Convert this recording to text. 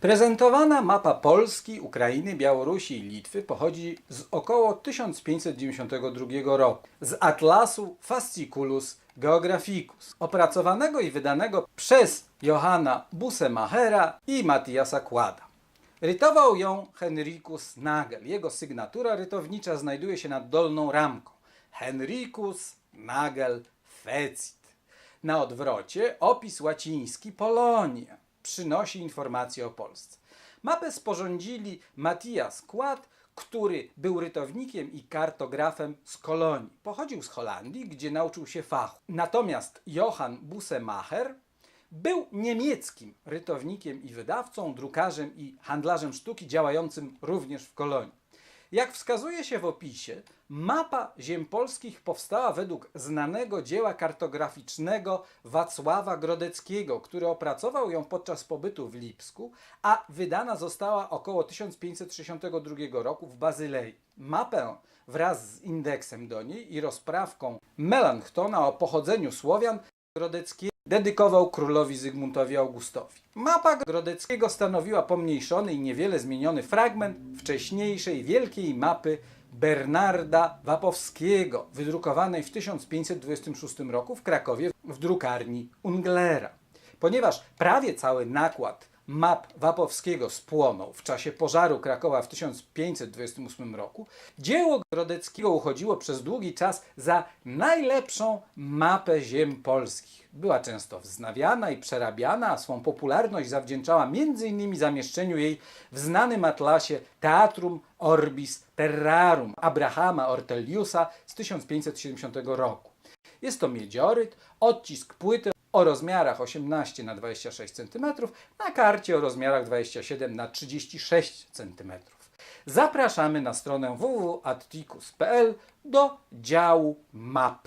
Prezentowana mapa Polski, Ukrainy, Białorusi i Litwy pochodzi z około 1592 roku z atlasu Fasciculus Geographicus, opracowanego i wydanego przez Johanna Busemachera i Matthiasa Kłada. Rytował ją Henricus Nagel. Jego sygnatura rytownicza znajduje się nad dolną ramką. Henricus Nagel Fecit. Na odwrocie opis łaciński Polonia przynosi informacje o Polsce. Mapę sporządzili Matthias Kład, który był rytownikiem i kartografem z kolonii. Pochodził z Holandii, gdzie nauczył się fachu. Natomiast Johann Bussemacher był niemieckim rytownikiem i wydawcą, drukarzem i handlarzem sztuki działającym również w kolonii. Jak wskazuje się w opisie, mapa ziem polskich powstała według znanego dzieła kartograficznego Wacława Grodeckiego, który opracował ją podczas pobytu w Lipsku, a wydana została około 1562 roku w Bazylei. Mapę wraz z indeksem do niej i rozprawką Melanchtona o pochodzeniu Słowian Grodeckiego dedykował królowi Zygmuntowi Augustowi. Mapa Grodeckiego stanowiła pomniejszony i niewiele zmieniony fragment wcześniejszej wielkiej mapy Bernarda Wapowskiego, wydrukowanej w 1526 roku w Krakowie w drukarni Unglera. Ponieważ prawie cały nakład map Wapowskiego spłonął w czasie pożaru Krakowa w 1528 roku, dzieło Grodeckiego uchodziło przez długi czas za najlepszą mapę ziem polskich. Była często wznawiana i przerabiana, swą popularność zawdzięczała m.in. zamieszczeniu jej w znanym atlasie Teatrum Orbis Terrarum Abrahama Orteliusa z 1570 roku. Jest to miedzioryt, odcisk płyty o rozmiarach 18 na 26 cm na karcie o rozmiarach 27 na 36 cm. Zapraszamy na stronę www.atticus.pl do działu map.